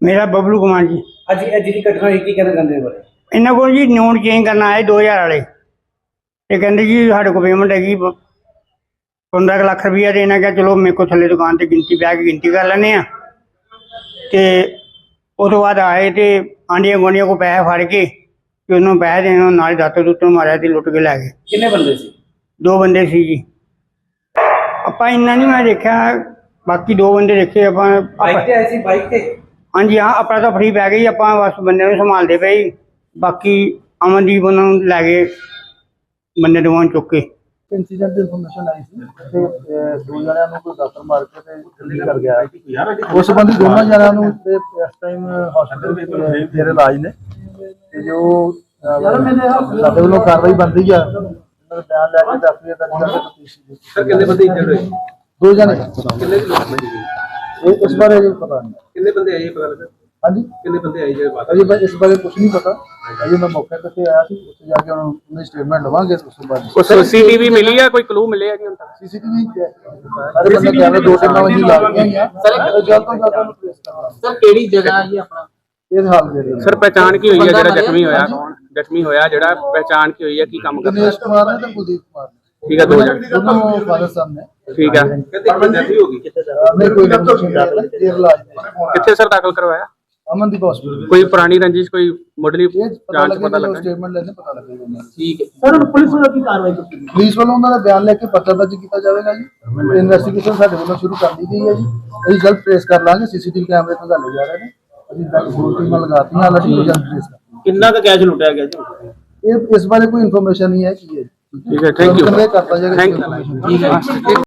ਮੇਰਾ ਬਬਲੂ ਕੁਮਾਰ ਜੀ। ਅੱਜ ਇਹ ਜਿਹੜੀ ਘਟਨਾ ਹੋਈ ਕੀ ਕਹਿਣਾ ਚਾਹੁੰਦੇ ਬਾਰੇ? ਇਹਨਾਂ ਕੋਲ ਜੀ ਨੋਨ ਚੇਂਜ ਕਰਨ ਆਏ 2000 ਵਾਲੇ। ਤੇ ਕਹਿੰਦੇ ਜੀ ਸਾਡੇ ਕੋਲ ਪੇਮੈਂਟ ਹੈਗੀ 15 ਲੱਖ ਰੁਪਈਆ ਤੇ ਇਹਨਾਂ ਕਿਹਾ ਚਲੋ ਮੇਰੇ ਕੋਲ ਥੱਲੇ ਦੁਕਾਨ ਤੇ ਗਿਣਤੀ ਬਹਿ ਕੇ ਗਿਣਤੀ ਕਰ ਲੈਂਦੇ ਆ ਤੇ ਉਸ ਤੋਂ ਬਾਅਦ ਆਏ ਤੇ ਆਂਡੀਆਂ ਗੁਆਂਢੀਆਂ ਕੋ ਪੈਸੇ ਫੜ ਕੇ ਤੇ ਉਹਨੂੰ ਪੈਸੇ ਦੇਣ ਉਹ ਨਾਲ ਦਾਤਰ ਦੁੱਤਰ ਮਾਰਿਆ ਤੇ ਲੁੱਟ ਕੇ ਲੈ ਗਏ। ਕਿੰਨੇ ਬੰਦੇ ਸੀ? ਦੋ ਬੰਦੇ ਸੀ ਜੀ। ਆਪਾਂ ਇੰਨਾ ਨਹੀਂ ਮੈਂ ਦੇਖਿਆ ਬਾਕੀ ਦੋ ਬੰਦੇ ਦੇਖੇ ਆਪਾਂ ਬਾਈਕ ਤੇ ਆਏ ਸੀ ਬਾਈਕ ਤੇ? ਹਾਂਜੀ ਹਾਂ ਆਪਣਾ ਤਾਂ ਫਰੀ ਪੈ ਗਈ ਆਪਾਂ ਬਸ ਬੰਦੇ ਨੂੰ ਸੰਭਾਲਦੇ ਪਏ ਸੀ। ਬਾਕੀ ਅਮਨਦੀਪ ਉਹਨਾਂ ਨੂੰ ਲੈ ਗਏ ਬੰਦੇ ਦੋਵਾਂ ਨੂੰ ਚੁੱਕ ਕੇ। ਇੰਸੀਡੈਂਟ ਦੀ ਇਨਫੋਰਮੇਸ਼ਨ ਆਈ ਸੀ ਤੇ ਅਹ, ਦੋ ਜਣਿਆਂ ਨੂੰ ਕੋਈ ਦਾਤਰ ਮਾਰ ਕੇ ਤੇ ਜਲਦੀ ਕਰ ਗਿਆ। ਉਸ ਸੰਬੰਧੀ ਦੋਨਾਂ ਜਣਿਆਂ ਨੂੰ ਤੇ ਇਸ ਟਾਈਮ ਹਸਪੀਟਲ ਵਿੱਚ ਮੇਰੇ ਇਲਾਜ ਨੇ ਤੇ ਜੋ ਅਹ, ਸਾਡੇ ਵੱਲੋਂ ਕਾਰਵਾਈ ਬਣਦੀ ਆ ਉਹਨਾਂ ਦਾ ਬਿਆਨ ਲੈ ਕੇ ਦੱਸ ਦਿਆ ਤਾਂ ਸਰ ਕਿੰਨੇ ਬੰਦੇ ਇੰਜਰਡ ਹੋਏ? ਦੋ ਜਣੇ। ਕਿੰਨੇ ਲੋਕ ਇਹ ਇਸ ਬਾਰੇ ਅਜੇ ਪਤਾ ਨਹੀਂ। ਕਿੰਨੇ ਬੰਦੇ ਆਏ ਪਤਾ ਲੱਗਾ? ਹਾਂਜੀ। ਕਿੰਨੇ ਬੰਦੇ ਆਏ ਜਿਹੜੇ ਬਾਤ ਅਜੇ ਬਾ- ਇਸ ਬਾਰੇ ਕੁਝ ਨਹੀਂ ਪਤਾ। ਅਜੇ ਮੈਂ ਮੌਕੇ ਤੇ ਆਇਆ ਸੀ ਉੱਥੇ ਜਾ ਕੇ ਉਹਨਾਂ ਦੀ ਸਟੇਟਮੈਂਟ ਲਵਾਂਗੇ ਉਸ ਤੋਂ ਬਾਅਦ ਕੋਈ ਸੀਸੀਟੀਵੀ ਮਿਲੀ ਆ ਕੋਈ ਕਲੂ ਮਿਲਿਆ ਜੀ ਹੁਣ ਤੱਕ? ਸੀਸੀਟੀਵੀ ਸਾਰੇ ਬੰਦੇ ਕੈਮਰੇ ਦੋ ਤਿੰਨ ਨਵਾਂ ਹੀ ਲਾ ਗਏ ਆ ਸਰ ਜਲਦ ਤੋਂ ਜਲਦ ਉਹਨੂੰ trace ਕਰਨਾ ਸਰ ਕਿਹੜੀ ਜਗ੍ਹਾ ਹੈ ਜੀ ਆਪਣਾ? ਇਹ ਹਾਲ ਦੇ ਸਰ ਪਹਿਚਾਣ ਕੀ ਹੋਈ ਹੈ ਜਿਹੜਾ? ਜ਼ਖਮੀ ਹੋਇਆ? ਕੌਣ? ਜ਼ਖਮੀ ਹੋਇਆ ਜਿਹੜਾ ਪਹਿਚਾਣ ਕੀ ਹੋਈ ਹੈ ਕੀ ਕੰਮ ਕਰਦਾ? ਦਿਨੇਸ਼ ਕੁਮਾਰ ਨੇ ਤੇ ਕੁਲਦੀਪ ਕੁਮਾਰ ਨੇ। ਠੀਕ ਹੈ ਦੋ ਜਣੇ ਦੋਨੋਂ ਫਾਦਰ ਸਾਹਿਬ ਨੇ ਠੀਕ ਹੈ ਕਹਿੰਦੇ ਇੱਕ ਬੰਦੇ ਦੀ ਹੋ ਗਈ ਨਹੀਂ ਕੋਈ ਇਨਫੋਰਮੇਸ਼ਨ ਨਹੀਂ ਇਹ ਇਲਾਜ ਨੇ ਕਿੱਥੇ ਸਰ ਦਾਖਲ ਕਰਵਾਇਆ ਅਮਨਦੀਪ ਹਸਪੀਟਲ ਕੋਈ ਪੁਰਾਣੀ ਰੰਜਿਸ਼ ਕੋਈ ਮੁੱਢਲੀ ਇਹ ਪਤਾ ਜਾਂਚ ਲੱਗੇ ਪਤਾ ਜਦੋਂ ਲੱਗਾ ਸਟੇਟਮੈਂਟ ਲੈਣੇ ਪਤਾ ਲੱਗੇਗਾ ਉਹਨਾਂ ਨੂੰ ਠੀਕ ਹੈ ਸਰ ਪੁਲਿਸ ਵੱਲੋਂ ਕੀ ਕਾਰਵਾਈ ਕੀਤੀ ਪੁਲਿਸ ਵੱਲੋਂ ਉਹਨਾਂ ਦਾ ਬਿਆਨ ਲੈ ਕੇ ਪਰਚਾ ਦਰਜ ਕੀਤਾ ਜਾਵੇਗਾ ਜੀ ਇਨਵੈਸਟੀਗੇਸ਼ਨ ਸਾਡੇ ਵੱਲੋਂ ਸ਼ੁਰੂ ਕਰ ਦਿੱਤੀ ਗਈ ਹੈ ਜੀ ਅਸੀਂ ਜਲਦ ਟ੍ਰੇਸ ਕਰ ਲਾਂਗੇ ਸੀਸੀਟੀਵੀ ਕੈਮਰੇ ਤੋਂ ਗੱਲ ਜਾ ਰਹੇ ਨੇ ਅਸੀਂ ਬੈਕ ਫੋਰ ਟੀਮਾਂ ਲਗਾਤੀਆਂ ਹਾਲਾਂਕਿ ਜਲਦ ਟ੍ਰੇਸ ਕਰ ਕਿੰਨਾ ਕੁ ਕੈਸ਼ ਲੁੱਟਿਆ ਗਿਆ ਜੀ ਇਹ ਇਸ ਬਾਰੇ ਕੋਈ ਇਨਫੋਰਮੇਸ਼ਨ ਨਹੀਂ ਹੈ ਕੀ ਹੈ ਠੀਕ ਹੈ ਥੈਂਕ ਯੂ ਕਨਵੇ ਕਰਤਾ